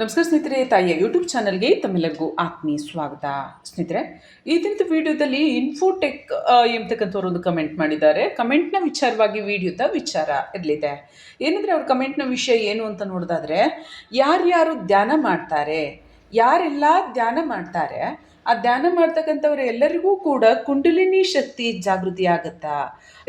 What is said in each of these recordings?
ನಮಸ್ಕಾರ ಸ್ನೇಹಿತರೆ, ತಾಯಿಯ ಯೂಟ್ಯೂಬ್ ಚಾನಲ್ಗೆ ತಮ್ಮೆಲ್ಲರಿಗೂ ಆತ್ಮೀಯ ಸ್ವಾಗತ. ಸ್ನೇಹಿತರೆ, ಈ ದಿನದ ವಿಡಿಯೋದಲ್ಲಿ ಇನ್ಫೋಟೆಕ್ ಎಂಬತಕ್ಕಂಥವ್ರು ಒಂದು ಕಮೆಂಟ್ ಮಾಡಿದ್ದಾರೆ. ಕಮೆಂಟ್ನ ವಿಚಾರವಾಗಿ ವಿಡಿಯೋದ ವಿಚಾರ ಇರಲಿದೆ. ಏನಂದರೆ, ಅವ್ರ ಕಮೆಂಟ್ನ ವಿಷಯ ಏನು ಅಂತ ನೋಡೋದಾದರೆ, ಯಾರ್ಯಾರು ಧ್ಯಾನ ಮಾಡ್ತಾರೆ, ಯಾರೆಲ್ಲ ಧ್ಯಾನ ಮಾಡ್ತಾರೆ ಆ ಧ್ಯಾನ ಮಾಡ್ತಕ್ಕಂಥವ್ರು ಎಲ್ಲರಿಗೂ ಕೂಡ ಕುಂಡಲಿನಿ ಶಕ್ತಿ ಜಾಗೃತಿ ಆಗುತ್ತಾ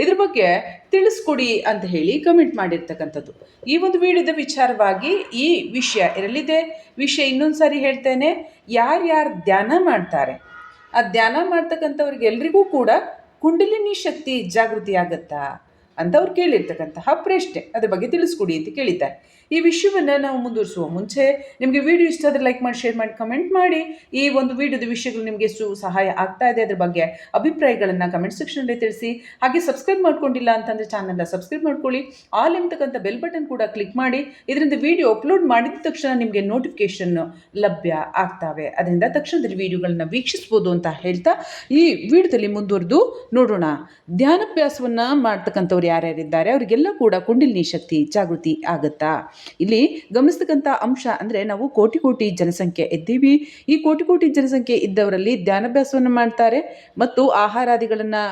ಇದ್ರ ಬಗ್ಗೆ ತಿಳಿಸ್ಕೊಡಿ ಅಂತ ಹೇಳಿ ಕಮೆಂಟ್ ಮಾಡಿರ್ತಕ್ಕಂಥದ್ದು. ಈ ಒಂದು ವಿಡಿಯೋದ ವಿಚಾರವಾಗಿ ಈ ವಿಷಯ ಇರಲಿದೆ. ವಿಷಯ ಇನ್ನೊಂದು ಸಾರಿ ಹೇಳ್ತೇನೆ. ಯಾರ್ಯಾರು ಧ್ಯಾನ ಮಾಡ್ತಾರೆ, ಆ ಧ್ಯಾನ ಮಾಡ್ತಕ್ಕಂಥವ್ರಿಗೆ ಎಲ್ರಿಗೂ ಕೂಡ ಕುಂಡಲಿನಿ ಶಕ್ತಿ ಜಾಗೃತಿ ಆಗುತ್ತಾ ಅಂತ ಅವ್ರು ಕೇಳಿರ್ತಕ್ಕಂತಹ ಪ್ರಶ್ನೆ. ಅದ್ರ ಬಗ್ಗೆ ತಿಳಿಸ್ಕೊಡಿ ಅಂತ ಕೇಳಿದ್ದಾರೆ ಈ ವಿಷಯವನ್ನು ನಾವು ಮುಂದುವರಿಸುವ ಮುಂಚೆ ನಿಮಗೆ ವಿಡಿಯೋ ಇಷ್ಟ ಆದರೆ ಲೈಕ್ ಮಾಡಿ ಶೇರ್ ಮಾಡಿ ಕಮೆಂಟ್ ಮಾಡಿ. ಈ ಒಂದು ವಿಡಿಯೋದ ವಿಷಯಗಳು ನಿಮಗೆ ಎಷ್ಟು ಸಹಾಯ ಆಗ್ತಾ ಇದೆ, ಅದ್ರ ಬಗ್ಗೆ ಅಭಿಪ್ರಾಯಗಳನ್ನು ಕಮೆಂಟ್ ಸೆಕ್ಷನಲ್ಲಿ ತಿಳಿಸಿ. ಹಾಗೆ ಸಬ್ಸ್ಕ್ರೈಬ್ ಮಾಡ್ಕೊಂಡಿಲ್ಲ ಅಂತಂದರೆ ಚಾನಲ್ನ ಸಬ್ಸ್ಕ್ರೈಬ್ ಮಾಡ್ಕೊಳ್ಳಿ. ಆಲ್ ಎಂಬತಕ್ಕಂಥ ಬೆಲ್ ಬಟನ್ ಕೂಡ ಕ್ಲಿಕ್ ಮಾಡಿ. ಇದರಿಂದ ವಿಡಿಯೋ ಅಪ್ಲೋಡ್ ಮಾಡಿದ ತಕ್ಷಣ ನಿಮಗೆ ನೋಟಿಫಿಕೇಶನ್ ಲಭ್ಯ ಆಗ್ತವೆ. ಅದರಿಂದ ತಕ್ಷಣದಲ್ಲಿ ವಿಡಿಯೋಗಳನ್ನ ವೀಕ್ಷಿಸ್ಬೋದು ಅಂತ ಹೇಳ್ತಾ ಈ ವಿಡಿಯೋದಲ್ಲಿ ಮುಂದುವರೆದು ನೋಡೋಣ. ಧ್ಯಾನಾಭ್ಯಾಸವನ್ನು ಮಾಡ್ತಕ್ಕಂಥವ್ರು ಯಾರ್ಯಾರಿದ್ದಾರೆ? ಅವರಿಗೆಲ್ಲ ಕೂಡ ಕುಂಡಿಲಿನಿ ಶಕ್ತಿ ಜಾಗೃತಿ ಆಗುತ್ತಾ? ಇಲ್ಲಿ ಗಮನಿಸ್ತಕ್ಕಂಥ ಅಂಶ ಅಂದರೆ ನಾವು ಕೋಟಿ ಕೋಟಿ ಜನಸಂಖ್ಯೆ ಇದ್ದೀವಿ. ಈ ಕೋಟಿ ಕೋಟಿ ಜನಸಂಖ್ಯೆ ಇದ್ದವರಲ್ಲಿ ಧ್ಯಾನಾಭ್ಯಾಸವನ್ನು ಮಾಡ್ತಾರೆ ಮತ್ತು ಆಹಾರಾದಿಗಳನ್ನು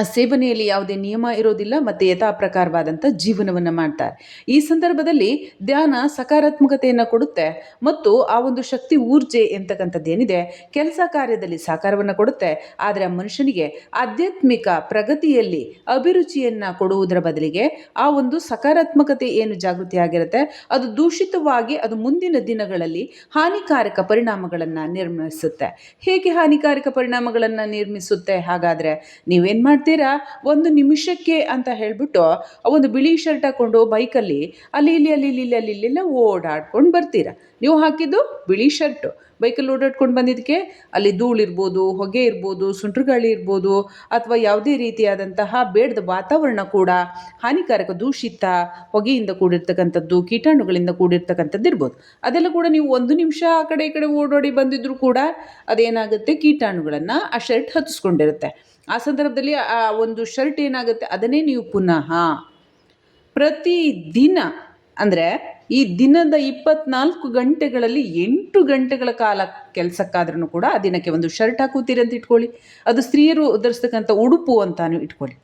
ಆ ಸೇವನೆಯಲ್ಲಿ ಯಾವುದೇ ನಿಯಮ ಇರೋದಿಲ್ಲ ಮತ್ತು ಯಥಾಪ್ರಕಾರವಾದಂಥ ಜೀವನವನ್ನು ಮಾಡ್ತಾರೆ. ಈ ಸಂದರ್ಭದಲ್ಲಿ ಧ್ಯಾನ ಸಕಾರಾತ್ಮಕತೆಯನ್ನು ಕೊಡುತ್ತೆ ಮತ್ತು ಆ ಒಂದು ಶಕ್ತಿ ಊರ್ಜೆ ಎಂತಕ್ಕಂಥದ್ದು ಏನಿದೆ, ಕೆಲಸ ಕಾರ್ಯದಲ್ಲಿ ಸಾಕಾರವನ್ನು ಕೊಡುತ್ತೆ. ಆದರೆ ಆ ಮನುಷ್ಯನಿಗೆ ಆಧ್ಯಾತ್ಮಿಕ ಪ್ರಗತಿಯಲ್ಲಿ ಅಭಿರುಚಿಯನ್ನು ಕೊಡುವುದರ ಬದಲಿಗೆ ಆ ಒಂದು ಸಕಾರಾತ್ಮಕತೆ ಏನು ಜಾಗೃತಿ ಆಗಿರುತ್ತೆ, ಅದು ದೂಷಿತವಾಗಿ ಅದು ಮುಂದಿನ ದಿನಗಳಲ್ಲಿ ಹಾನಿಕಾರಕ ಪರಿಣಾಮಗಳನ್ನು ನಿರ್ಮಿಸುತ್ತೆ. ಹೇಗೆ ಹಾನಿಕಾರಕ ಪರಿಣಾಮಗಳನ್ನು ನಿರ್ಮಿಸುತ್ತೆ? ಹಾಗಾದರೆ ನೀವೇನು ಮಾಡ್ತೀರಾ? ಒಂದು ನಿಮಿಷಕ್ಕೆ ಅಂತ ಹೇಳಿಬಿಟ್ಟು ಒಂದು ಬಿಳಿ ಶರ್ಟ್ ಹಾಕ್ಕೊಂಡು ಬೈಕಲ್ಲಿ ಅಲ್ಲಿ ಇಲ್ಲಿ ಅಲ್ಲಿ ಇಲ್ಲಿ ಅಲ್ಲಿ ಇಲ್ಲೆಲ್ಲ ಓಡಾಡ್ಕೊಂಡು ಬರ್ತೀರಾ ನೀವು ಹಾಕಿದ್ದು ಬಿಳಿ ಶರ್ಟು. ಬೈಕಲ್ಲಿ ಓಡಾಡ್ಕೊಂಡು ಬಂದಿದ್ದಕ್ಕೆ ಅಲ್ಲಿ ಧೂಳಿರ್ಬೋದು ಹೊಗೆ ಇರ್ಬೋದು ಸುಂಟ್ರು ಗಾಳಿ ಇರ್ಬೋದು, ಅಥವಾ ಯಾವುದೇ ರೀತಿಯಾದಂತಹ ಬೇಡದ ವಾತಾವರಣ ಕೂಡ ಹಾನಿಕಾರಕ ದೂಷಿತ ಹೊಗೆಯಿಂದ ಕೂಡಿರ್ತಕ್ಕಂಥದ್ದು, ಕೀಟಾಣುಗಳಿಂದ ಕೂಡಿರ್ತಕ್ಕಂಥದ್ದು ಇರ್ಬೋದು. ಅದೆಲ್ಲ ಕೂಡ ನೀವು ಒಂದು ನಿಮಿಷ ಆ ಕಡೆ ಈ ಕಡೆ ಓಡೋಡಿ ಬಂದಿದ್ರೂ ಕೂಡ ಅದೇನಾಗುತ್ತೆ? ಕೀಟಾಣುಗಳನ್ನು ಆ ಶರ್ಟ್ ಹತ್ತಿಸ್ಕೊಂಡಿರುತ್ತೆ. ಆ ಸಂದರ್ಭದಲ್ಲಿ ಆ ಒಂದು ಶರ್ಟ್ ಏನಾಗುತ್ತೆ? ಅದನ್ನೇ ನೀವು ಪುನಃ ಪ್ರತಿ ದಿನ ಅಂದರೆ ಈ ದಿನದ ಇಪ್ಪತ್ನಾಲ್ಕು ಗಂಟೆಗಳಲ್ಲಿ ಎಂಟು ಗಂಟೆಗಳ ಕಾಲ ಕೆಲಸಕ್ಕಾದ್ರೂ ಕೂಡ ಆ ದಿನಕ್ಕೆ ಒಂದು ಶರ್ಟ್ ಹಾಕುತ್ತೀರಿ ಅಂತ ಇಟ್ಕೊಳ್ಳಿ. ಅದು ಸ್ತ್ರೀಯರು ಧರಿಸ್ತಕ್ಕಂಥ ಉಡುಪು ಅಂತಾನು ಇಟ್ಕೊಳ್ಳಿ.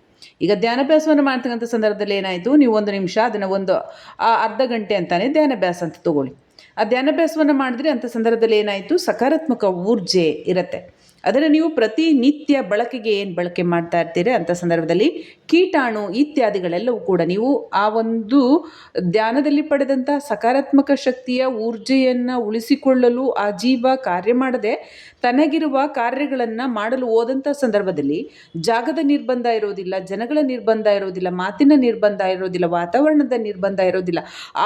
ಈಗ ಧ್ಯಾನಾಭ್ಯಾಸವನ್ನು ಮಾಡ್ತಕ್ಕಂಥ ಸಂದರ್ಭದಲ್ಲಿ ಏನಾಯಿತು? ನೀವು ಒಂದು ನಿಮಿಷ ಅದನ್ನು ಒಂದು ಅರ್ಧ ಗಂಟೆ ಅಂತಾನೆ ಧ್ಯಾನಾಭ್ಯಾಸ ಅಂತ ತಗೊಳ್ಳಿ. ಆ ಧ್ಯಾನಾಭ್ಯಾಸವನ್ನು ಮಾಡಿದ್ರೆ ಅಂಥ ಸಂದರ್ಭದಲ್ಲಿ ಏನಾಯಿತು? ಸಕಾರಾತ್ಮಕ ಊರ್ಜೆ ಇರುತ್ತೆ. ಅದನ್ನು ನೀವು ಪ್ರತಿನಿತ್ಯ ಬಳಕೆಗೆ ಏನು ಬಳಕೆ ಮಾಡ್ತಾ ಇರ್ತೀರಿ ಅಂಥ ಸಂದರ್ಭದಲ್ಲಿ ಕೀಟಾಣು ಇತ್ಯಾದಿಗಳೆಲ್ಲವೂ ಕೂಡ ನೀವು ಆ ಒಂದು ಧ್ಯಾನದಲ್ಲಿ ಪಡೆದಂಥ ಸಕಾರಾತ್ಮಕ ಶಕ್ತಿಯ ಊರ್ಜೆಯನ್ನು ಉಳಿಸಿಕೊಳ್ಳಲು ಆ ಜೀವ ಕಾರ್ಯ ಮಾಡದೆ ತನಗಿರುವ ಕಾರ್ಯಗಳನ್ನು ಮಾಡಲು ಹೋದಂಥ ಸಂದರ್ಭದಲ್ಲಿ ಜಾಗದ ನಿರ್ಬಂಧ ಇರೋದಿಲ್ಲ, ಜನಗಳ ನಿರ್ಬಂಧ ಇರೋದಿಲ್ಲ, ಮಾತಿನ ನಿರ್ಬಂಧ ಇರೋದಿಲ್ಲ, ವಾತಾವರಣದ ನಿರ್ಬಂಧ ಇರೋದಿಲ್ಲ,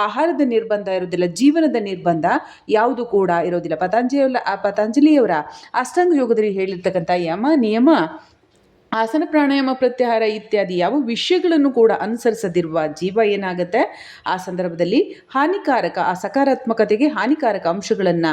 ಆಹಾರದ ನಿರ್ಬಂಧ ಇರೋದಿಲ್ಲ, ಜೀವನದ ನಿರ್ಬಂಧ ಯಾವುದು ಕೂಡ ಇರೋದಿಲ್ಲ. ಪತಂಜಲಿ ಪತಂಜಲಿಯವರ ಅಷ್ಟಂಗ ಯೋಗದಲ್ಲಿ ಹೇಳಿರ್ತಕ್ಕಂಥ ಯಮ ನಿಯಮ ಆಸನ ಪ್ರಾಣಾಯಾಮ ಪ್ರತ್ಯಾಹಾರ ಇತ್ಯಾದಿ ಯಾವ ವಿಷಯಗಳನ್ನು ಕೂಡ ಅನುಸರಿಸದಿರುವ ಜೀವ ಏನಾಗುತ್ತೆ? ಆ ಸಂದರ್ಭದಲ್ಲಿ ಹಾನಿಕಾರಕ, ಆ ಸಕಾರಾತ್ಮಕತೆಗೆ ಹಾನಿಕಾರಕ ಅಂಶಗಳನ್ನು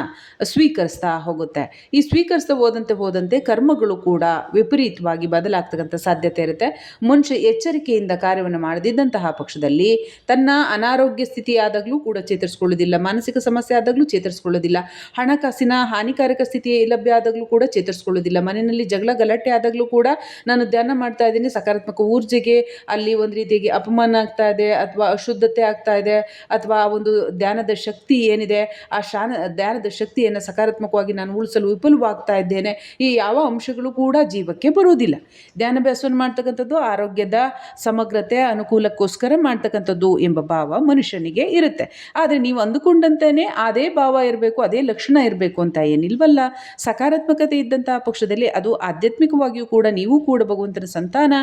ಸ್ವೀಕರಿಸ್ತಾ ಹೋಗುತ್ತೆ. ಈ ಸ್ವೀಕರಿಸ್ತಾ ಹೋದಂತೆ ಹೋದಂತೆ ಕರ್ಮಗಳು ಕೂಡ ವಿಪರೀತವಾಗಿ ಬದಲಾಗ್ತಕ್ಕಂಥ ಸಾಧ್ಯತೆ ಇರುತ್ತೆ. ಮನುಷ್ಯ ಎಚ್ಚರಿಕೆಯಿಂದ ಕಾರ್ಯವನ್ನು ಮಾಡದಿದ್ದಂತಹ ಪಕ್ಷದಲ್ಲಿ ತನ್ನ ಅನಾರೋಗ್ಯ ಸ್ಥಿತಿ ಆದಾಗಲೂ ಕೂಡ ಚೇತರಿಸ್ಕೊಳ್ಳೋದಿಲ್ಲ, ಮಾನಸಿಕ ಸಮಸ್ಯೆ ಆದಾಗಲೂ ಚೇತರಿಸ್ಕೊಳ್ಳೋದಿಲ್ಲ, ಹಣಕಾಸಿನ ಹಾನಿಕಾರಕ ಸ್ಥಿತಿ ಲಭ್ಯ ಆದಾಗಲೂ ಕೂಡ ಚೇತರಿಸ್ಕೊಳ್ಳೋದಿಲ್ಲ, ಮನೆಯಲ್ಲಿ ಜಗಳ ಗಲಾಟೆ ಆದಾಗಲೂ ಕೂಡ ನಾನು ಧ್ಯಾನ ಮಾಡ್ತಾ ಇದ್ದೀನಿ. ಸಕಾರಾತ್ಮಕ ಊರ್ಜೆಗೆ ಅಲ್ಲಿ ಒಂದು ರೀತಿಯಾಗಿ ಅಪಮಾನ ಆಗ್ತಾ ಇದೆ ಅಥವಾ ಅಶುದ್ಧತೆ ಆಗ್ತಾ ಇದೆ ಅಥವಾ ಒಂದು ಧ್ಯಾನದ ಶಕ್ತಿ ಏನಿದೆ, ಆ ಶಾನ, ಧ್ಯಾನದ ಶಕ್ತಿಯನ್ನು ಸಕಾರಾತ್ಮಕವಾಗಿ ನಾನು ಉಳಿಸಲು ವಿಫಲವಾಗ್ತಾ ಇದ್ದೇನೆ. ಈ ಯಾವ ಅಂಶಗಳು ಕೂಡ ಜೀವಕ್ಕೆ ಬರುವುದಿಲ್ಲ. ಧ್ಯಾನಾಭ್ಯಾಸವನ್ನು ಮಾಡ್ತಕ್ಕಂಥದ್ದು ಆರೋಗ್ಯದ ಸಮಗ್ರತೆ ಅನುಕೂಲಕ್ಕೋಸ್ಕರ ಮಾಡ್ತಕ್ಕಂಥದ್ದು ಎಂಬ ಭಾವ ಮನುಷ್ಯನಿಗೆ ಇರುತ್ತೆ. ಆದರೆ ನೀವು ಅಂದುಕೊಂಡಂತೆಯೇ ಅದೇ ಭಾವ ಇರಬೇಕು, ಅದೇ ಲಕ್ಷಣ ಇರಬೇಕು ಅಂತ ಏನಿಲ್ವಲ್ಲ. ಸಕಾರಾತ್ಮಕತೆ ಇದ್ದಂತಹ ಪಕ್ಷದಲ್ಲಿ ಅದು ಆಧ್ಯಾತ್ಮಿಕವಾಗಿಯೂ ಕೂಡ ನೀವು ಕೂಡ ಭಗವಂತನ ಸಂತಾನ,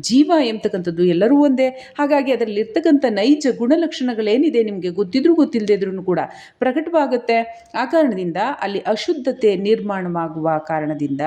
ಜೀವ ಎಂಬತಕ್ಕಂಥದ್ದು ಎಲ್ಲರೂ ಒಂದೇ. ಹಾಗಾಗಿ ಅದರಲ್ಲಿ ಇರ್ತಕ್ಕಂಥ ನೈಜ ಗುಣಲಕ್ಷಣಗಳೇನಿದೆ ನಿಮಗೆ ಗೊತ್ತಿದ್ರೂ ಗೊತ್ತಿಲ್ಲದೇ ಇದ್ರೂ ಕೂಡ ಪ್ರಕಟವಾಗುತ್ತೆ. ಆ ಕಾರಣದಿಂದ ಅಲ್ಲಿ ಅಶುದ್ಧತೆ ನಿರ್ಮಾಣವಾಗುವ ಕಾರಣದಿಂದ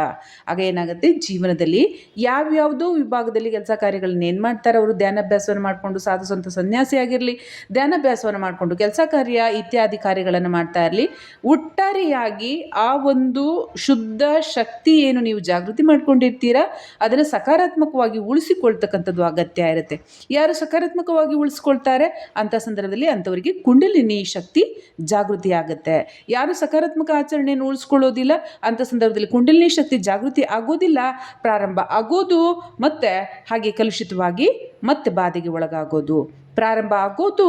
ಆಗ ಏನಾಗುತ್ತೆ? ಜೀವನದಲ್ಲಿ ಯಾವ್ಯಾವುದೋ ವಿಭಾಗದಲ್ಲಿ ಕೆಲಸ ಕಾರ್ಯಗಳನ್ನ ಏನು ಮಾಡ್ತಾರೆ ಅವರು? ಧ್ಯಾನಾಭ್ಯಾಸವನ್ನು ಮಾಡಿಕೊಂಡು ಸಾಧು ಸ್ವಂತ ಸನ್ಯಾಸಿ ಆಗಿರಲಿ, ಧ್ಯಾನಾಭ್ಯಾಸವನ್ನು ಮಾಡಿಕೊಂಡು ಕೆಲಸ ಕಾರ್ಯ ಇತ್ಯಾದಿ ಕಾರ್ಯಗಳನ್ನು ಮಾಡ್ತಾ ಇರಲಿ, ಒಟ್ಟಾರೆಯಾಗಿ ಆ ಒಂದು ಶುದ್ಧ ಶಕ್ತಿ ಏನು ನೀವು ಜಾಗೃತಿ ಮಾಡ್ಕೊಂಡಿರ್ತೀರಾ? ಅದನ್ನು ಅದನ್ನು ಸಕಾರಾತ್ಮಕವಾಗಿ ಉಳಿಸಿಕೊಳ್ತಕ್ಕಂಥದ್ದು ಅಗತ್ಯ ಇರುತ್ತೆ. ಯಾರು ಸಕಾರಾತ್ಮಕವಾಗಿ ಉಳಿಸ್ಕೊಳ್ತಾರೆ? ಅಂಥ ಸಂದರ್ಭದಲ್ಲಿ ಅಂಥವರಿಗೆ ಕುಂಡಲಿನಿ ಶಕ್ತಿ ಜಾಗೃತಿ ಆಗುತ್ತೆ. ಯಾರು ಸಕಾರಾತ್ಮಕ ಆಚರಣೆಯನ್ನು ಉಳಿಸ್ಕೊಳ್ಳೋದಿಲ್ಲ, ಅಂಥ ಸಂದರ್ಭದಲ್ಲಿ ಕುಂಡಲಿನಿ ಶಕ್ತಿ ಜಾಗೃತಿ ಆಗೋದಿಲ್ಲ, ಪ್ರಾರಂಭ ಆಗೋದು ಮತ್ತು ಹಾಗೆ ಕಲುಷಿತವಾಗಿ ಮತ್ತೆ ಬಾಧೆಗೆ ಒಳಗಾಗೋದು. ಪ್ರಾರಂಭ ಆಗೋದು,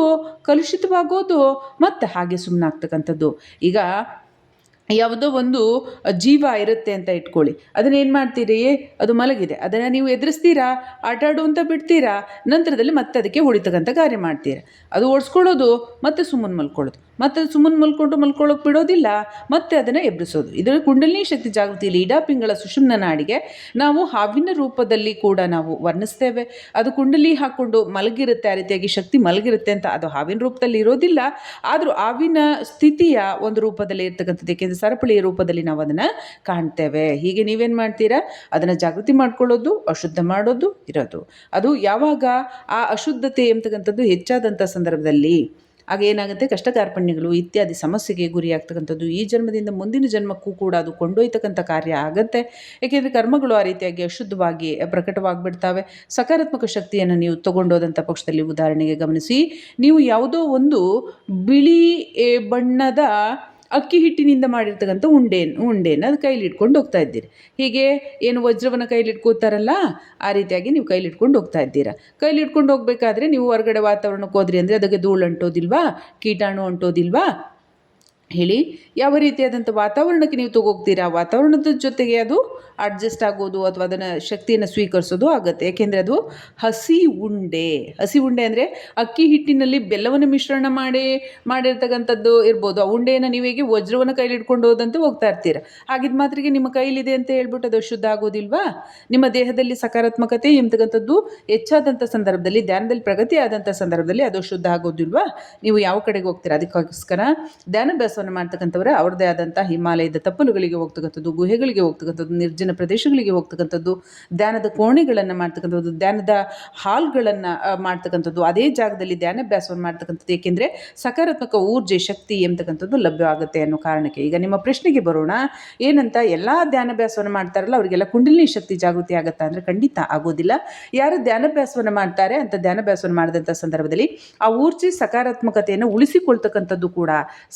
ಕಲುಷಿತವಾಗೋದು ಮತ್ತು ಹಾಗೆ ಸುಮ್ಮನಾಗ್ತಕ್ಕಂಥದ್ದು ಈಗ ಯಾವುದೋ ಒಂದು ಜೀವ ಇರುತ್ತೆ ಅಂತ ಇಟ್ಕೊಳ್ಳಿ. ಅದನ್ನ ಏನು ಮಾಡ್ತೀರಿ? ಅದು ಮಲಗಿದೆ. ಅದನ್ನು ನೀವು ಎದುರಿಸ್ತೀರಾ? ಆಟ ಆಡು ಅಂತ ಬಿಡ್ತೀರಾ? ನಂತರದಲ್ಲಿ ಮತ್ತೆ ಅದಕ್ಕೆ ಹೊಡಿತಕ್ಕಂಥ ಕಾರ್ಯ ಮಾಡ್ತೀರಾ. ಅದು ಓಡಿಸ್ಕೊಳ್ಳೋದು ಮತ್ತೆ ಸುಮ್ಮನೆ ಮಲ್ಕೊಳ್ಳೋದು. ಮತ್ತೆ ಸುಮ್ಮನೆ ಮಲ್ಕೊಂಡು ಮಲ್ಕೊಳ್ಳೋಕೆ ಬಿಡೋದಿಲ್ಲ. ಮತ್ತೆ ಅದನ್ನು ಎಬ್ಬಿಸೋದು. ಇದರ ಕುಂಡಲಿನಿ ಶಕ್ತಿ ಜಾಗೃತಿಯಲ್ಲಿ ಇಡಾಪಿಂಗಳ ಸುಷುಮ್ನ ನಾಡಿಗೆ ನಾವು ಹಾವಿನ ರೂಪದಲ್ಲಿ ಕೂಡ ನಾವು ವರ್ಣಿಸ್ತೇವೆ. ಅದು ಕುಂಡಲಿ ಹಾಕ್ಕೊಂಡು ಮಲಗಿರುತ್ತೆ, ಆ ರೀತಿಯಾಗಿ ಶಕ್ತಿ ಮಲಗಿರುತ್ತೆ ಅಂತ ಅದು ಹಾವಿನ ರೂಪದಲ್ಲಿ ಇರೋದಿಲ್ಲ. ಆದರೂ ಹಾವಿನ ಸ್ಥಿತಿಯ ಒಂದು ರೂಪದಲ್ಲಿ ಇರ್ತಕ್ಕಂಥದ್ದು, ಏಕೆಂದರೆ ಸರಪಳಿಯ ರೂಪದಲ್ಲಿ ನಾವು ಅದನ್ನು ಕಾಣ್ತೇವೆ. ಹೀಗೆ ನೀವೇನು ಮಾಡ್ತೀರಾ? ಅದನ್ನು ಜಾಗೃತಿ ಮಾಡ್ಕೊಳ್ಳೋದು, ಅಶುದ್ಧ ಮಾಡೋದು ಇರೋದು. ಅದು ಯಾವಾಗ ಆ ಅಶುದ್ಧತೆ ಎಂಬತಕ್ಕಂಥದ್ದು ಹೆಚ್ಚಾದಂಥ ಸಂದರ್ಭದಲ್ಲಿ ಆಗ ಏನಾಗುತ್ತೆ? ಕಷ್ಟ ಕಾರ್ಪಣ್ಯಗಳು ಇತ್ಯಾದಿ ಸಮಸ್ಯೆಗೆ ಗುರಿಯಾಗ್ತಕ್ಕಂಥದ್ದು. ಈ ಜನ್ಮದಿಂದ ಮುಂದಿನ ಜನ್ಮಕ್ಕೂ ಕೂಡ ಅದು ಕೊಂಡೊಯ್ತಕ್ಕಂಥ ಕಾರ್ಯ ಆಗುತ್ತೆ. ಏಕೆಂದರೆ ಕರ್ಮಗಳು ಆ ರೀತಿಯಾಗಿ ಅಶುದ್ಧವಾಗಿ ಪ್ರಕಟವಾಗಿಬಿಡ್ತವೆ. ಸಕಾರಾತ್ಮಕ ಶಕ್ತಿಯನ್ನು ನೀವು ತಗೊಂಡೋದಂಥ ಪಕ್ಷದಲ್ಲಿ ಉದಾಹರಣೆಗೆ ಗಮನಿಸಿ. ನೀವು ಯಾವುದೋ ಒಂದು ಬಿಳಿ ಬಣ್ಣದ ಅಕ್ಕಿ ಹಿಟ್ಟಿನಿಂದ ಮಾಡಿರ್ತಕ್ಕಂಥ ಉಂಡೆ ಉಂಡೆನ ಅದು ಕೈಲಿ ಇಟ್ಕೊಂಡು ಹೋಗ್ತಾ ಇದ್ದೀರಿ. ಹೀಗೆ ಏನು ವಜ್ರವನ್ನು ಕೈಲಿ ಇಟ್ಕೋತಾರಲ್ಲ ಆ ರೀತಿಯಾಗಿ ನೀವು ಕೈಲಿ ಇಟ್ಕೊಂಡು ಹೋಗ್ತಾ ಇದ್ದೀರಾ. ಕೈಲಿ ಇಟ್ಕೊಂಡು ಹೋಗ್ಬೇಕಾದ್ರೆ ನೀವು ಹೊರಗಡೆ ವಾತಾವರಣಕ್ಕೆ ಹೋದ್ರಿ ಅಂದರೆ ಅದಕ್ಕೆ ಧೂಳು ಅಂಟೋದಿಲ್ವಾ, ಕೀಟಾಣು ಅಂಟೋದಿಲ್ವಾ? ಹೇಳಿ, ಯಾವ ರೀತಿಯಾದಂಥ ವಾತಾವರಣಕ್ಕೆ ನೀವು ತಗೋಗ್ತೀರಾ? ವಾತಾವರಣದ ಜೊತೆಗೆ ಅದು ಅಡ್ಜಸ್ಟ್ ಆಗೋದು ಅಥವಾ ಅದನ್ನು ಶಕ್ತಿಯನ್ನು ಸ್ವೀಕರಿಸೋದು ಆಗುತ್ತೆ. ಏಕೆಂದರೆ ಅದು ಹಸಿ ಉಂಡೆ. ಹಸಿ ಉಂಡೆ ಅಂದರೆ ಅಕ್ಕಿ ಹಿಟ್ಟಿನಲ್ಲಿ ಬೆಲ್ಲವನ್ನು ಮಿಶ್ರಣ ಮಾಡಿ, ಮಾಡಿರ್ತಕ್ಕಂಥದ್ದು ಇರ್ಬೋದು. ಆ ಉಂಡೆಯನ್ನು ನೀವು ಹೇಗೆ ವಜ್ರವನ್ನು ಕೈಲಿ ಇಟ್ಕೊಂಡು ಹೋದಂತೆ ಹೋಗ್ತಾ ಇರ್ತೀರ. ಆಗಿದ ಮಾತ್ರಿಗೆ ನಿಮ್ಮ ಕೈಲಿದೆ ಅಂತ ಹೇಳ್ಬಿಟ್ಟು ಅದು ಶುದ್ಧ ಆಗೋದಿಲ್ವಾ? ನಿಮ್ಮ ದೇಹದಲ್ಲಿ ಸಕಾರಾತ್ಮಕತೆ ಎಂಬತಕ್ಕಂಥದ್ದು ಹೆಚ್ಚಾದಂಥ ಸಂದರ್ಭದಲ್ಲಿ, ಧ್ಯಾನದಲ್ಲಿ ಪ್ರಗತಿ ಆದಂಥ ಸಂದರ್ಭದಲ್ಲಿ ಅದು ಶುದ್ಧ ಆಗೋದಿಲ್ವಾ? ನೀವು ಯಾವ ಕಡೆಗೆ ಹೋಗ್ತೀರಾ? ಅದಕ್ಕೋಸ್ಕರ ಧ್ಯಾನಾಭ್ಯಾಸವನ್ನು ಮಾಡ್ತಕ್ಕಂಥವ್ರೆ ಅವ್ರದ್ದೇ ಆದಂಥ ಹಿಮಾಲಯದ ತಪ್ಪಲುಗಳಿಗೆ ಹೋಗ್ತಕ್ಕಂಥದ್ದು, ಗುಹೆಗಳಿಗೆ ಹೋಗ್ತಕ್ಕಂಥದ್ದು, ನಿರ್ಜನ ಪ್ರದೇಶಗಳಿಗೆ ಹೋಗ್ತಕ್ಕಂಥದ್ದು, ಧ್ಯಾನದ ಕೋಣೆಗಳನ್ನು ಮಾಡ್ತಕ್ಕಂಥದ್ದು, ಧ್ಯಾನದ ಹಾಲ್ಗಳನ್ನು ಮಾಡ್ತಕ್ಕಂಥದ್ದು, ಅದೇ ಜಾಗದಲ್ಲಿ ಧ್ಯಾನಾಭ್ಯಾಸವನ್ನು ಮಾಡ್ತಕ್ಕಂಥದ್ದು. ಏಕೆಂದರೆ ಸಕಾರಾತ್ಮಕ ಊರ್ಜೆ, ಶಕ್ತಿ ಎಂಬತಕ್ಕಂಥದ್ದು ಲಭ್ಯವಾಗುತ್ತೆ ಅನ್ನೋ ಕಾರಣಕ್ಕೆ. ಈಗ ನಿಮ್ಮ ಪ್ರಶ್ನೆಗೆ ಬರೋಣ, ಏನಂತ ಎಲ್ಲ ಧ್ಯಾನಾಭ್ಯಾಸವನ್ನು ಮಾಡ್ತಾರಲ್ಲ, ಅವರಿಗೆಲ್ಲ ಕುಂಡಲಿನಿ ಶಕ್ತಿ ಜಾಗೃತಿ ಆಗುತ್ತಾ ಅಂದರೆ ಖಂಡಿತ ಆಗೋದಿಲ್ಲ. ಯಾರು ಧ್ಯಾನಾಭ್ಯಾಸವನ್ನು ಮಾಡ್ತಾರೆ, ಅಂತ ಧ್ಯಾನಾಭ್ಯಾಸವನ್ನು ಮಾಡಿದಂಥ ಸಂದರ್ಭದಲ್ಲಿ ಆ ಊರ್ಜೆ, ಸಕಾರಾತ್ಮಕತೆಯನ್ನು ಉಳಿಸಿಕೊಳ್ತಕ್ಕಂಥದ್ದು ಕೂಡ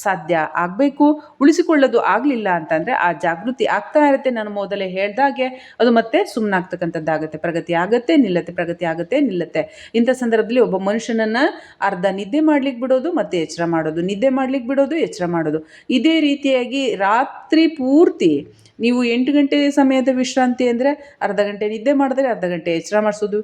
ಸಾಧ್ಯ ಆಗಬೇಕು, ಉಳಿಸಿಕೊಳ್ಳೋದು ಆಗಲಿಲ್ಲ ಅಂತಂದರೆ ಆ ಜಾಗೃತಿ ಆಗ್ತಾ ಇರುತ್ತೆ ನಾನು ಮೊದಲೇ ಹೇಳ್ದಾಗೆ. ಅದು ಮತ್ತೆ ಸುಮ್ಮನಾಗ್ತಕ್ಕಂಥದ್ದಾಗುತ್ತೆ ಪ್ರಗತಿ ಆಗುತ್ತೆ, ನಿಲ್ಲತ್ತೆ, ಪ್ರಗತಿ ಆಗುತ್ತೆ, ನಿಲ್ಲತ್ತೆ. ಇಂಥ ಸಂದರ್ಭದಲ್ಲಿ ಒಬ್ಬ ಮನುಷ್ಯನನ್ನು ಅರ್ಧ ನಿದ್ದೆ ಮಾಡ್ಲಿಕ್ಕೆ ಬಿಡೋದು ಮತ್ತೆ ಎಚ್ಚರ ಮಾಡೋದು, ನಿದ್ದೆ ಮಾಡ್ಲಿಕ್ಕೆ ಬಿಡೋದು, ಎಚ್ಚರ ಮಾಡೋದು. ಇದೇ ರೀತಿಯಾಗಿ ರಾತ್ರಿ ಪೂರ್ತಿ ನೀವು ಎಂಟು ಗಂಟೆ ಸಮಯದ ವಿಶ್ರಾಂತಿ ಅಂದರೆ ಅರ್ಧ ಗಂಟೆ ನಿದ್ದೆ ಮಾಡಿದ್ರೆ ಅರ್ಧ ಗಂಟೆ ಎಚ್ಚರ ಮಾಡಿಸೋದು,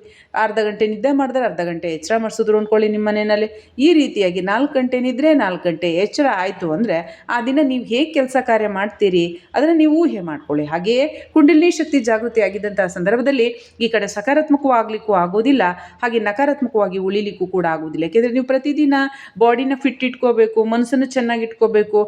ಅರ್ಧ ಗಂಟೆ ನಿದ್ದೆ ಮಾಡಿದ್ರೆ ಅರ್ಧ ಗಂಟೆ ಎಚ್ಚರ ಮಾಡಿಸೋದು ಅಂದ್ಕೊಳ್ಳಿ ನಿಮ್ಮ ಮನೆಯಲ್ಲಿ. ಈ ರೀತಿಯಾಗಿ ನಾಲ್ಕು ಗಂಟೆ ನಿದ್ರೆ ನಾಲ್ಕು ಗಂಟೆ ಎಚ್ಚರ ಆಯಿತು ಅಂದರೆ ಆ ದಿನ ನೀವು ಹೇಗೆ ಕೆಲಸ ಕಾರ್ಯ ಮಾಡ್ತೀರಿ, ಅದನ್ನು ನೀವು ಊಹೆ ಮಾಡ್ಕೊಳ್ಳಿ. ಹಾಗೆಯೇ ಕುಂಡಲಿನಿ ಶಕ್ತಿ ಜಾಗೃತಿ ಆಗಿದ್ದಂಥ ಸಂದರ್ಭದಲ್ಲಿ ಈ ಕಡೆ ಸಕಾರಾತ್ಮಕವೂ ಆಗಲಿಕ್ಕೂ ಆಗೋದಿಲ್ಲ, ಹಾಗೆ ನಕಾರಾತ್ಮಕವಾಗಿ ಉಳಿಲಿಕ್ಕೂ ಕೂಡ ಆಗೋದಿಲ್ಲ. ಯಾಕೆಂದರೆ ನೀವು ಪ್ರತಿದಿನ ಬಾಡಿನ ಫಿಟ್ ಇಟ್ಕೋಬೇಕು, ಮನಸ್ಸನ್ನು ಚೆನ್ನಾಗಿ ಇಟ್ಕೋಬೇಕು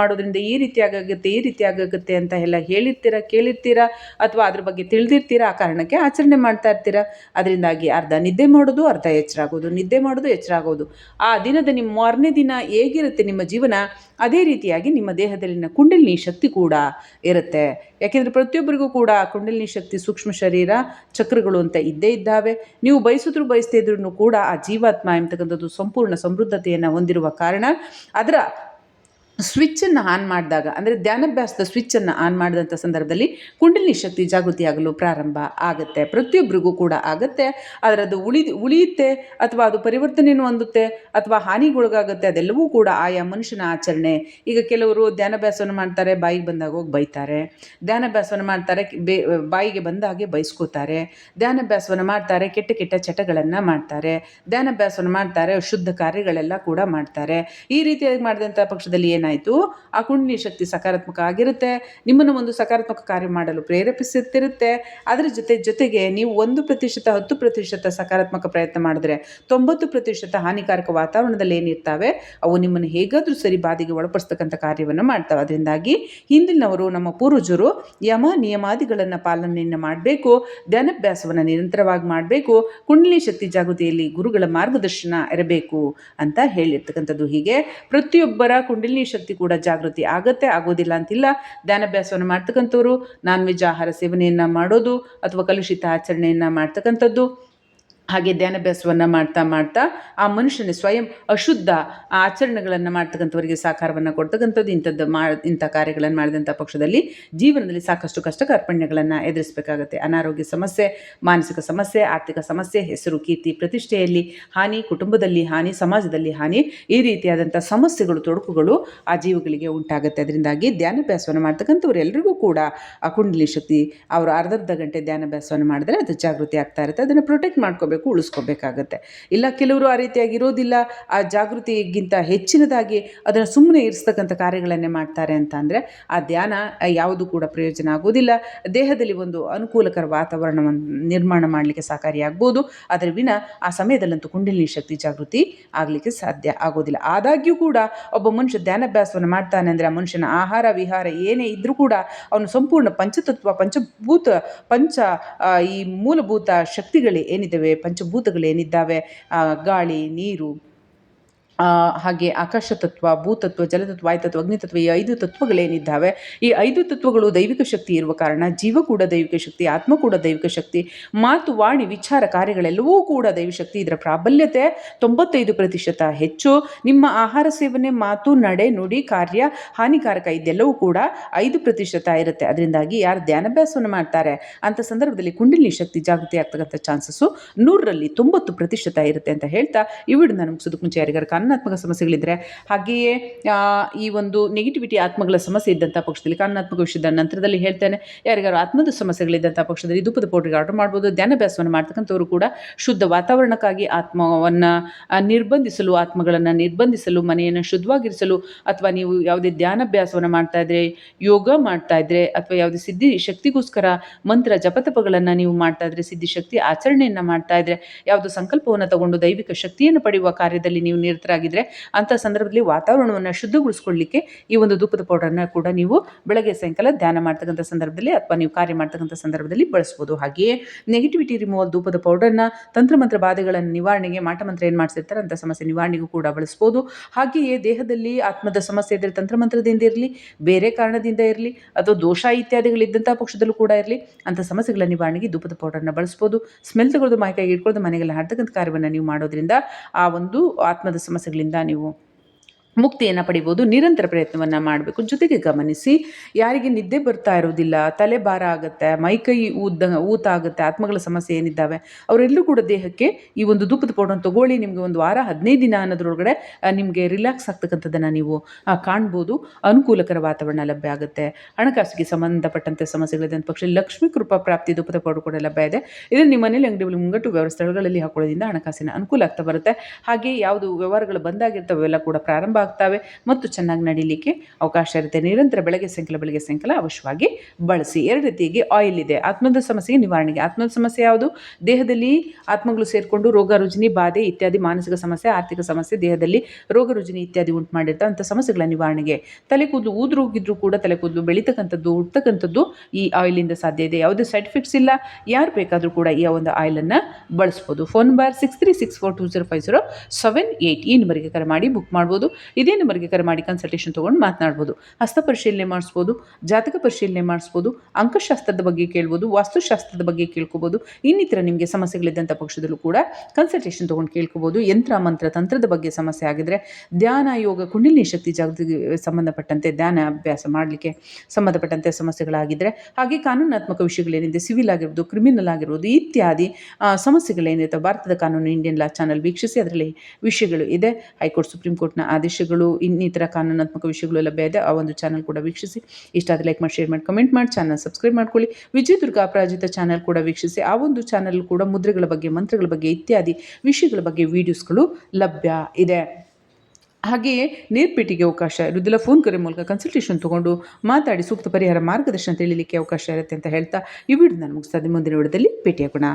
ಮಾಡೋದ್ರಿಂದ ಈ ರೀತಿ ಆಗುತ್ತೆ ಈ ರೀತಿ ಆಗುತ್ತೆ ಅಂತ ಎಲ್ಲ ಹೇಳಿರ್ತೀರ, ಕೇಳಿರ್ತೀರ, ಅಥವಾ ಅದ್ರ ಬಗ್ಗೆ ತಿಳಿದಿರ್ತೀರ ಆ ಕಾರಣಕ್ಕೆ ಆಚರಣೆ ಮಾಡ್ತಾ ಇರ್ತೀರ? ಅದರಿಂದಾಗಿ ಅರ್ಧ ನಿದ್ದೆ ಮಾಡೋದು, ಅರ್ಧ ಎಚ್ಚರ ಆಗೋದು ನಿದ್ದೆ ಮಾಡೋದು ಎಚ್ಚರ ಆಗೋದು ಆ ದಿನದ ನಿಮ್ಮ ಮಾರನೇ ದಿನ ಹೇಗಿರುತ್ತೆ ನಿಮ್ಮ ಜೀವನ? ಅದೇ ರೀತಿಯಾಗಿ ನಿಮ್ಮ ದೇಹದಲ್ಲಿನ ಕುಂಡಲಿನಿ ಶಕ್ತಿ ಕೂಡ ಇರುತ್ತೆ. ಯಾಕೆಂದರೆ ಪ್ರತಿಯೊಬ್ಬರಿಗೂ ಕೂಡ ಕುಂಡಲಿನಿ ಶಕ್ತಿ, ಸೂಕ್ಷ್ಮ ಶರೀರ, ಚಕ್ರಗಳು ಅಂತ ಇದ್ದೇ ಇದ್ದಾವೆ. ನೀವು ಬಯಸಿದ್ರು ಬಯಸದೇ ಇದ್ರೂ ಕೂಡ ಆ ಜೀವಾತ್ಮ ಎಂಬತಕ್ಕಂಥದ್ದು ಸಂಪೂರ್ಣ ಸಮೃದ್ಧತೆಯನ್ನು ಹೊಂದಿರುವ ಕಾರಣ ಅದರ ಸ್ವಿಚ್ಚನ್ನು ಆನ್ ಮಾಡಿದಾಗ, ಅಂದರೆ ಧ್ಯಾನಾಭ್ಯಾಸದ ಸ್ವಿಚ್ಚನ್ನು ಆನ್ ಮಾಡಿದಂಥ ಸಂದರ್ಭದಲ್ಲಿ ಕುಂಡಲಿನಿ ಶಕ್ತಿ ಜಾಗೃತಿಯಾಗಲು ಪ್ರಾರಂಭ ಆಗುತ್ತೆ. ಪ್ರತಿಯೊಬ್ಬರಿಗೂ ಕೂಡ ಆಗುತ್ತೆ. ಆದರೆ ಅದು ಉಳಿ, ಉಳಿಯುತ್ತೆ ಅಥವಾ ಅದು ಪರಿವರ್ತನೆಯನ್ನು ಹೊಂದುತ್ತೆ ಅಥವಾ ಹಾನಿಗೊಳಗಾಗುತ್ತೆ, ಅದೆಲ್ಲವೂ ಕೂಡ ಆಯಾ ಮನುಷ್ಯನ ಆಚರಣೆ. ಈಗ ಕೆಲವರು ಧ್ಯಾನಾಭ್ಯಾಸವನ್ನು ಮಾಡ್ತಾರೆ, ಬಾಯಿಗೆ ಬಂದಾಗ ಹೋಗಿ ಬೈತಾರೆ. ಧ್ಯಾನಾಭ್ಯಾಸವನ್ನು ಮಾಡ್ತಾರೆ, ಬೇ, ಬಾಯಿಗೆ ಬಂದ ಹಾಗೆ ಬೈಸ್ಕೋತಾರೆ. ಧ್ಯಾನಾಭ್ಯಾಸವನ್ನು ಮಾಡ್ತಾರೆ, ಕೆಟ್ಟ ಕೆಟ್ಟ ಚಟಗಳನ್ನು ಮಾಡ್ತಾರೆ. ಧ್ಯಾನಾಭ್ಯಾಸವನ್ನು ಮಾಡ್ತಾರೆ, ಶುದ್ಧ ಕಾರ್ಯಗಳೆಲ್ಲ ಕೂಡ ಮಾಡ್ತಾರೆ. ಈ ರೀತಿಯಾಗಿ ಮಾಡಿದಂಥ ಪಕ್ಷದಲ್ಲಿ ಏನಾಯಿತು? ಆ ಕುಂಡಲಿ ಶಕ್ತಿ ಸಕಾರಾತ್ಮಕ ಆಗಿರುತ್ತೆ. ನಿಮ್ಮನ್ನು ಒಂದು ಸಕಾರಾತ್ಮಕ ಕಾರ್ಯ ಮಾಡಲು ಪ್ರೇರೇಪಿಸುತ್ತಿರುತ್ತೆ. ಅದರ ಜೊತೆ, ಜೊತೆಗೆ ನೀವು ಒಂದು ಪ್ರತಿಶತ, ಹತ್ತು ಪ್ರತಿಶತ ಸಕಾರಾತ್ಮಕ ಪ್ರಯತ್ನ ಮಾಡಿದ್ರೆ ತೊಂಬತ್ತು ಪ್ರತಿಶತ ಹಾನಿಕಾರಕ ವಾತಾವರಣದಲ್ಲಿ ಏನಿರ್ತಾವೆ ಅವು ನಿಮ್ಮನ್ನು ಹೇಗಾದರೂ ಸರಿ ಬಾಧೆಗೆ ಒಳಪಡಿಸ್ತಕ್ಕಂಥ ಕಾರ್ಯವನ್ನು ಮಾಡ್ತಾವೆ. ಅದರಿಂದಾಗಿ ಹಿಂದಿನವರು, ನಮ್ಮ ಪೂರ್ವಜರು ಯಮ ನಿಯಮಾದಿಗಳನ್ನು ಪಾಲನೆಯನ್ನು ಮಾಡಬೇಕು, ಧ್ಯಾನಾಭ್ಯಾಸವನ್ನು ನಿರಂತರವಾಗಿ ಮಾಡಬೇಕು ಕುಂಡಲಿ ಶಕ್ತಿ ಜಾಗೃತಿಯಲ್ಲಿ ಗುರುಗಳ ಮಾರ್ಗದರ್ಶನ ಇರಬೇಕು ಅಂತ ಹೇಳಿರ್ತಕ್ಕಂಥದ್ದು ಹೀಗೆ. ಪ್ರತಿಯೊಬ್ಬರ ಕುಂಡಲಿ ಶಕ್ತಿ ಶಕ್ತಿ ಕೂಡ ಜಾಗೃತಿ ಆಗುತ್ತೆ, ಆಗೋದಿಲ್ಲ ಅಂತಿಲ್ಲ. ಧ್ಯಾನಾಭ್ಯಾಸವನ್ನು ಮಾಡ್ತಕ್ಕಂಥವ್ರು, ನಾನ್ ವೆಜ್ ಆಹಾರ ಸೇವನೆಯನ್ನು ಮಾಡೋದು ಅಥವಾ ಕಲುಷಿತ ಆಚರಣೆಯನ್ನು ಮಾಡ್ತಕ್ಕಂಥದ್ದು. ಹಾಗೆ ಧ್ಯಾನಾಭ್ಯಾಸವನ್ನು ಮಾಡ್ತಾ ಮಾಡ್ತಾ ಆ ಮನುಷ್ಯನ ಸ್ವಯಂ ಅಶುದ್ಧ ಆಚರಣೆಗಳನ್ನು ಮಾಡ್ತಕ್ಕಂಥವರಿಗೆ ಸಾಕಾರವನ್ನು ಕೊಡ್ತಕ್ಕಂಥದ್ದು ಇಂಥದ್ದು ಮಾ, ಇಂಥ ಕಾರ್ಯಗಳನ್ನು ಮಾಡಿದಂಥ ಪಕ್ಷದಲ್ಲಿ ಜೀವನದಲ್ಲಿ ಸಾಕಷ್ಟು ಕಷ್ಟ ಕಾರ್ಪಣ್ಯಗಳನ್ನು ಎದುರಿಸಬೇಕಾಗುತ್ತೆ. ಅನಾರೋಗ್ಯ ಸಮಸ್ಯೆ, ಮಾನಸಿಕ ಸಮಸ್ಯೆ, ಆರ್ಥಿಕ ಸಮಸ್ಯೆ, ಹೆಸರು, ಕೀರ್ತಿ, ಪ್ರತಿಷ್ಠೆಯಲ್ಲಿ ಹಾನಿ, ಕುಟುಂಬದಲ್ಲಿ ಹಾನಿ, ಸಮಾಜದಲ್ಲಿ ಹಾನಿ ಈ ರೀತಿಯಾದಂಥ ಸಮಸ್ಯೆಗಳು, ತೊಡಕುಗಳು ಆ ಜೀವಗಳಿಗೆ ಉಂಟಾಗುತ್ತೆ. ಅದರಿಂದಾಗಿ ಧ್ಯಾನಾಭ್ಯಾಸವನ್ನು ಮಾಡ್ತಕ್ಕಂಥವ್ರು ಎಲ್ರಿಗೂ ಕೂಡ ಆ ಕುಂಡಲಿ ಶಕ್ತಿ ಅವರು ಅರ್ಧರ್ಧ ಗಂಟೆ ಧ್ಯಾನಾಭ್ಯಾಸವನ್ನು ಮಾಡಿದ್ರೆ ಅದು ಜಾಗೃತಿ ಆಗ್ತಾ ಇರುತ್ತೆ. ಅದನ್ನು ಪ್ರೊಟೆಕ್ಟ್ ಮಾಡ್ಕೋಬೇಕು. ಉಳಿಸ್ಕೋಬೇಕಾಗತ್ತೆ. ಇಲ್ಲ, ಕೆಲವರು ಆ ರೀತಿಯಾಗಿ ಇರೋದಿಲ್ಲ, ಆ ಜಾಗೃತಿಗಿಂತ ಹೆಚ್ಚಿನದಾಗಿ ಅದನ್ನು ಸುಮ್ಮನೆ ಇರಿಸ್ತಕ್ಕಂಥ ಕಾರ್ಯಗಳನ್ನೇ ಮಾಡ್ತಾರೆ ಅಂತ ಆ ಧ್ಯಾನ ಯಾವುದು ಕೂಡ ಪ್ರಯೋಜನ ಆಗೋದಿಲ್ಲ. ದೇಹದಲ್ಲಿ ಒಂದು ಅನುಕೂಲಕರ ವಾತಾವರಣವನ್ನು ನಿರ್ಮಾಣ ಮಾಡಲಿಕ್ಕೆ ಸಹಕಾರಿಯಾಗ್ಬೋದು ಅದರ ವಿನ ಆ ಸಮಯದಲ್ಲಂತೂ ಕುಂಡಲಿನಿ ಶಕ್ತಿ ಜಾಗೃತಿ ಆಗಲಿಕ್ಕೆ ಸಾಧ್ಯ ಆಗೋದಿಲ್ಲ. ಆದಾಗ್ಯೂ ಕೂಡ ಒಬ್ಬ ಮನುಷ್ಯ ಧ್ಯಾನಾಭ್ಯಾಸವನ್ನು ಮಾಡ್ತಾನೆ ಅಂದರೆ, ಆ ಮನುಷ್ಯನ ಆಹಾರ, ವಿಹಾರ ಏನೇ ಇದ್ದರೂ ಕೂಡ ಅವನು ಸಂಪೂರ್ಣ ಪಂಚತತ್ವ, ಪಂಚಭೂತ, ಪಂಚ ಈ ಮೂಲಭೂತ ಶಕ್ತಿಗಳು ಏನಿದ್ದಾವೆ? ಪಂಚಭೂತಗಳೇನಿದ್ದಾವೆ ಆ, ಗಾಳಿ ನೀರು ಹಾಗೆ ಆಕಾಶ ತತ್ವ ಭೂತತ್ವ ಜಲತತ್ವ ವಾಯುತತ್ವ ಅಗ್ನಿತತ್ವ ಈ ಐದು ತತ್ವಗಳೇನಿದ್ದಾವೆ, ಈ ಐದು ತತ್ವಗಳು ದೈವಿಕ ಶಕ್ತಿ ಇರುವ ಕಾರಣ, ಜೀವ ಕೂಡ ದೈವಿಕ ಶಕ್ತಿ, ಆತ್ಮ ಕೂಡ ದೈವಿಕ ಶಕ್ತಿ, ಮಾತು, ವಾಣಿ, ವಿಚಾರ, ಕಾರ್ಯಗಳೆಲ್ಲವೂ ಕೂಡ ದೈವ ಶಕ್ತಿ. ಇದರ ಪ್ರಾಬಲ್ಯತೆ ತೊಂಬತ್ತೈದು ಪ್ರತಿಶತ. ಹೆಚ್ಚು, ನಿಮ್ಮ ಆಹಾರ ಸೇವನೆ, ಮಾತು, ನಡೆ, ನುಡಿ, ಕಾರ್ಯ, ಹಾನಿಕಾರಕ ಇದೆಲ್ಲವೂ ಕೂಡ ಐದು ಪ್ರತಿಶತ ಇರುತ್ತೆ. ಅದರಿಂದಾಗಿ ಯಾರು ಧ್ಯಾನಾಭ್ಯಾಸವನ್ನು ಮಾಡ್ತಾರೆ, ಅಂತ ಸಂದರ್ಭದಲ್ಲಿ ಕುಂಡಲಿನಿ ಶಕ್ತಿ ಜಾಗೃತಿ ಆಗ್ತಕ್ಕಂಥ ಚಾನ್ಸಸ್ಸು ನೂರರಲ್ಲಿ ತೊಂಬತ್ತು ಪ್ರತಿಶತ ಇರುತ್ತೆ ಅಂತ ಹೇಳ್ತಾ ಈ ವಿಡಿಯೋ ನಾನು ಮುಗಿಸೋದಕ್ಕೆ ಮುಂಚೆ ಯಾರಿಗಾರು ಕಾನೂನಾತ್ಮಕ ಸಮಸ್ಯೆಗಳಿದ್ದರೆ ಹಾಗೆಯೇ ಈ ಒಂದು ನೆಗೆಟಿವಿಟಿ ಆತ್ಮಗಳ ಸಮಸ್ಯೆ ಇದ್ದಂಥ ಪಕ್ಷದಲ್ಲಿ ಕಾನೂನಾತ್ಮಕ ವಿಷಯದ ನಂತರದಲ್ಲಿ ಹೇಳ್ತೇನೆ ಯಾರಿಗಾರು ಆತ್ಮದ ಸಮಸ್ಯೆಗಳಿದ್ದಂಥ ಪಕ್ಷದಲ್ಲಿ ಧೂಪದ ಪೌಡ್ರಿಗೆ ಆರ್ಡರ್ ಮಾಡ್ಬೋದು ಧ್ಯಾನಾಭ್ಯಾಸವನ್ನು ಮಾಡ್ತಕ್ಕಂಥವ್ರು ಕೂಡ ಶುದ್ಧ ವಾತಾವರಣಕ್ಕಾಗಿ ಆತ್ಮವನ್ನು ನಿರ್ಬಂಧಿಸಲು, ಆತ್ಮಗಳನ್ನು ನಿರ್ಬಂಧಿಸಲು, ಮನೆಯನ್ನು ಶುದ್ಧವಾಗಿರಿಸಲು, ಅಥವಾ ನೀವು ಯಾವುದೇ ಧ್ಯಾನಾಭ್ಯಾಸವನ್ನು ಮಾಡ್ತಾ ಇದ್ರೆ, ಯೋಗ ಮಾಡ್ತಾ ಇದ್ರೆ, ಅಥವಾ ಯಾವುದೇ ಸಿದ್ಧಿ ಶಕ್ತಿಗೋಸ್ಕರ ಮಂತ್ರ ಜಪತಪಗಳನ್ನು ನೀವು ಮಾಡ್ತಾ ಇದ್ರೆ, ಸಿದ್ಧಿ ಶಕ್ತಿ ಆಚರಣೆಯನ್ನು ಮಾಡ್ತಾ ಇದ್ರೆ, ಯಾವುದೋ ಸಂಕಲ್ಪವನ್ನು ತಗೊಂಡು ದೈವಿಕ ಶಕ್ತಿಯನ್ನು ಪಡೆಯುವ ಕಾರ್ಯದಲ್ಲಿ ನೀವು ನಿರತರಾಗಿದ್ದರೆ ಅಂತ ಸಂದರ್ಭದಲ್ಲಿ ವಾತಾವರಣವನ್ನು ಶುದ್ಧಗೊಳಿಸ್ಕೊಳ್ಳಿಕ್ಕೆ ಈ ಒಂದು ಧೂಪದ ಪೌಡರ್ನ ಕೂಡ ನೀವು ಬೆಳಗ್ಗೆ ಸಾಯಂಕಾಲ ಧ್ಯಾನ ಮಾಡ್ತಕ್ಕಂಥ ಸಂದರ್ಭದಲ್ಲಿ ಅಥವಾ ನೀವು ಕಾರ್ಯ ಮಾಡ್ತಕ್ಕಂಥ ಸಂದರ್ಭದಲ್ಲಿ ಬಳಸ್ಬೋದು. ಹಾಗೆಯೇ ನೆಗೆಟಿವಿಟಿ ರಿಮೂವಲ್ ಧೂಪದ ಪೌಡರ್ನ ತಂತ್ರಮಂತ್ರ ಬಾಧೆಗಳನ್ನು ನಿವಾರಣೆಗೆ ಮಾಟಮಂತ್ರ ಏನು ಮಾಡಿಸಿರ್ತಾರೆ ಅಂಥ ಸಮಸ್ಯೆ ನಿವಾರಣೆಗೂ ಕೂಡ ಬಳಸ್ಬೋದು. ಹಾಗೆಯೇ ದೇಹದಲ್ಲಿ ಆತ್ಮದ ಸಮಸ್ಯೆ ಇದ್ದರೆ ತಂತ್ರಮಂತ್ರದಿಂದ ಇರಲಿ, ಬೇರೆ ಕಾರಣದಿಂದ ಇರಲಿ, ಅಥವಾ ದೋಷ ಇತ್ಯಾದಿಗಳಿದ್ದಂಥ ಪಕ್ಷದಲ್ಲೂ ಕೂಡ ಇರಲಿ, ಅಂಥ ಸಮಸ್ಯೆಗಳ ನಿವಾರಣೆಗೆ ಧೂಪದ ಪೌಡರ್ನ ಬಳಸ್ಬೋದು. ಸ್ಮೆಲ್ ತಗೊಳ್ಳೋದು ಮಾಹಿತಿಯಾಗಿ ಇಟ್ಕೊಳ್ಳೋದು ಮನೆಗೆಲ್ಲ ಹಡ್ತಕ್ಕಂಥ ಕಾರ್ಯವನ್ನು ನೀವು ಮಾಡೋದ್ರಿಂದ ಆ ಒಂದು ಆತ್ಮದ ಸಮಸ್ಯೆಗಳಿಂದ ನೀವು ಮುಕ್ತಿಯನ್ನು ಪಡಿಬೋದು, ನಿರಂತರ ಪ್ರಯತ್ನವನ್ನು ಮಾಡಬೇಕು. ಜೊತೆಗೆ ಗಮನಿಸಿ, ಯಾರಿಗೆ ನಿದ್ದೆ ಬರ್ತಾ ಇರೋದಿಲ್ಲ, ತಲೆ ಭಾರ ಆಗುತ್ತೆ ಮೈಕೈ ಊದ ಊತ ಆಗುತ್ತೆ, ಆತ್ಮಗಳ ಸಮಸ್ಯೆ ಏನಿದ್ದಾವೆ, ಅವರೆಲ್ಲರೂ ಕೂಡ ದೇಹಕ್ಕೆ ಈ ಒಂದು ಧೂಪದ ಪೌಡರ್ ತಗೊಳ್ಳಿ, ನಿಮಗೆ ಒಂದು ವಾರ ಹದಿನೈದು ದಿನ ಅನ್ನೋದ್ರೊಳಗಡೆ ನಿಮಗೆ ರಿಲ್ಯಾಕ್ಸ್ ಆಗ್ತಕ್ಕಂಥದ್ದನ್ನು ನೀವು ಕಾಣ್ಬೋದು. ಅನುಕೂಲಕರ ವಾತಾವರಣ ಲಭ್ಯ ಆಗುತ್ತೆ. ಹಣಕಾಸಿಗೆ ಸಂಬಂಧಪಟ್ಟಂತೆ ಸಮಸ್ಯೆಗಳಿದೆ ಅಂತ ಪಕ್ಷ ಲಕ್ಷ್ಮೀ ಕೃಪಾ ಪ್ರಾಪ್ತಿ ಧೂಪದ ಪೌಡರ್ ಕೂಡ ಲಭ್ಯ ಇದೆ. ಇದನ್ನು ನಿಮ್ಮ ಮನೇಲಿ ಅಂಗಡಿ ಮುಂಗಟ್ಟು ವ್ಯವಸ್ಥೆಗಳಲ್ಲಿ ಹಾಕೊಳ್ಳೋದ್ರಿಂದ ಹಣಕಾಸಿನ ಅನುಕೂಲ ಆಗ್ತಾ ಬರುತ್ತೆ. ಹಾಗೆ ಯಾವುದು ವ್ಯವಹಾರಗಳು ಬಂದಾಗಿರ್ತವೆ ಎಲ್ಲ ಕೂಡ ಪ್ರಾರಂಭ ಆಗ್ತವೆ ಮತ್ತು ಚೆನ್ನಾಗಿ ನಡೀಲಿಕ್ಕೆ ಅವಕಾಶ ಇರುತ್ತೆ. ನಿರಂತರ ಬೆಳಗ್ಗೆ ಸಾಯಂಕಾಲ ಬೆಳಗ್ಗೆ ಸಾಯಂಕಾಲ ಅವಶ್ಯವಾಗಿ ಬಳಸಿ. ಎರಡು ರೀತಿಯಾಗಿ ಆಯಿಲ್ ಇದೆ. ಆತ್ಮದ ಸಮಸ್ಯೆಗೆ ನಿವಾರಣೆಗೆ. ಆತ್ಮದ ಸಮಸ್ಯೆ ಯಾವುದು? ದೇಹದಲ್ಲಿ ಆತ್ಮಗಳು ಸೇರಿಕೊಂಡು ರೋಗ, ರುಜಿನಿ, ಬಾಧೆ ಇತ್ಯಾದಿ, ಮಾನಸಿಕ ಸಮಸ್ಯೆ, ಆರ್ಥಿಕ ಸಮಸ್ಯೆ ದೇಹದಲ್ಲಿ ರೋಗ, ರುಜಿನಿ ಇತ್ಯಾದಿ ಉಂಟು ಮಾಡಿರ್ತಾ ಸಮಸ್ಯೆಗಳ ನಿವಾರಣೆಗೆ. ತಲೆ ಕೂದಲು ಊದ್ರೋಗಿದ್ರು ಕೂಡ ತಲೆ ಕೂದಲು ಬೆಳೀತಕ್ಕಂಥದ್ದು ಹುಡ್ತಕ್ಕಂಥದ್ದು ಈ ಆಯಿಲಿಂದ ಸಾಧ್ಯ ಇದೆ. ಯಾವುದೇ ಸೈಡ್ ಎಫೆಕ್ಟ್ಸ್ ಇಲ್ಲ. ಯಾರು ಬೇಕಾದರೂ ಕೂಡ ಈ ಒಂದು ಆಯಿಲನ್ನು ಬಳಸ್ಬೋದು. Phone bar six three six four two zero five zero seven eight ಈ ನಂಬರಿಗೆ ಕರೆ ಮಾಡಿ ಬುಕ್ ಮಾಡ್ಬೋದು. ಇದೇ ನಂಬರ್ಗೆ ಕರೆ ಮಾಡಿ ಕನ್ಸಲ್ಟೇಷನ್ ತೊಗೊಂಡು ಮಾತನಾಡ್ಬೋದು. ಹಸ್ತ ಪರಿಶೀಲನೆ ಮಾಡಿಸ್ಬೋದು, ಜಾತಕ ಪರಿಶೀಲನೆ ಮಾಡಿಸ್ಬೋದು, ಅಂಕಶಾಸ್ತ್ರದ ಬಗ್ಗೆ ಕೇಳ್ಬೋದು, ವಾಸ್ತುಶಾಸ್ತ್ರದ ಬಗ್ಗೆ ಕೇಳ್ಕೋಬೋದು, ಇನ್ನಿತರ ನಿಮಗೆ ಸಮಸ್ಯೆಗಳಿದ್ದಂಥ ಪಕ್ಷದಲ್ಲೂ ಕೂಡ ಕನ್ಸಲ್ಟೇಷನ್ ತೊಗೊಂಡು ಕೇಳ್ಕೋಬೋದು. ಯಂತ್ರ, ಮಂತ್ರ, ತಂತ್ರದ ಬಗ್ಗೆ ಸಮಸ್ಯೆ ಆಗಿದ್ರೆ ಧ್ಯಾನ, ಯೋಗ, ಕುಂಡಲಿನಿ ಶಕ್ತಿ ಜಾಗೃತಿಗೆ ಸಂಬಂಧಪಟ್ಟಂತೆ ಧ್ಯಾನ ಅಭ್ಯಾಸ ಮಾಡಲಿಕ್ಕೆ ಸಂಬಂಧಪಟ್ಟಂತೆ ಸಮಸ್ಯೆಗಳಾಗಿದ್ದರೆ ಹಾಗೆ ಕಾನೂನಾತ್ಮಕ ವಿಷಯಗಳೇನಿದೆ ಸಿವಿಲ್ ಆಗಿರ್ಬೋದು ಕ್ರಿಮಿನಲ್ ಆಗಿರ್ಬೋದು ಇತ್ಯಾದಿ ಸಮಸ್ಯೆಗಳೇನಿದೆ ಭಾರತದ ಕಾನೂನು ಇಂಡಿಯನ್ ಲಾ ಚಾನಲ್ ವೀಕ್ಷಿಸಿ, ಅದರಲ್ಲಿ ವಿಷಯಗಳು ಇದೆ. ಹೈಕೋರ್ಟ್ ಸುಪ್ರೀಂ ಕೋರ್ಟ್ನ ಆದೇಶಗಳು ಇನ್ನಿತರ ಕಾನೂನಾತ್ಮಕ ವಿಷಯಗಳು ಲಭ್ಯ ಇದೆ, ಆ ಒಂದು ಚಾನಲ್ ಕೂಡ ವೀಕ್ಷಿಸಿ. ಇಷ್ಟ ಆದರೆ ಲೈಕ್ ಮಾಡಿ ಶೇರ್ ಮಾಡಿ ಕಮೆಂಟ್ ಮಾಡಿ ಚಾನಲ್ ಸಬ್ಸ್ಕ್ರೈಬ್ ಮಾಡ್ಕೊಳ್ಳಿ. ವಿಜಯದುರ್ಗ ಅಪರಾಜಿತ ಚಾನಲ್ ಕೂಡ ವೀಕ್ಷಿಸಿ. ಆ ಒಂದು ಚಾನಲ್ ಕೂಡ ಮುದ್ರೆಗಳ ಬಗ್ಗೆ, ಮಂತ್ರಗಳ ಬಗ್ಗೆ ಇತ್ಯಾದಿ ವಿಷಯಗಳ ಬಗ್ಗೆ ವಿಡಿಯೋಸ್ಗಳು ಲಭ್ಯ ಇದೆ. ಹಾಗೆಯೇ ನೇರ್ಪೇಟಿಗೆ ಅವಕಾಶ ಇರುವುದಿಲ್ಲ ಫೋನ್ ಕರೆ ಮೂಲಕ ಕನ್ಸಲ್ಟೇಷನ್ ತಗೊಂಡು ಮಾತಾಡಿ ಸೂಕ್ತ ಪರಿಹಾರ ಮಾರ್ಗದರ್ಶನ ತಿಳಿಲಿಕ್ಕೆ ಅವಕಾಶ ಇರುತ್ತೆ ಅಂತ ಹೇಳ್ತಾ, ಈ ವಿಡಿಯೋ ನಾನು ಮುಗಿಸ್ತಾ. ಮುಂದಿನ ವಿಡಿಯೋದಲ್ಲಿ ಭೇಟಿಯಾಗೋಣ.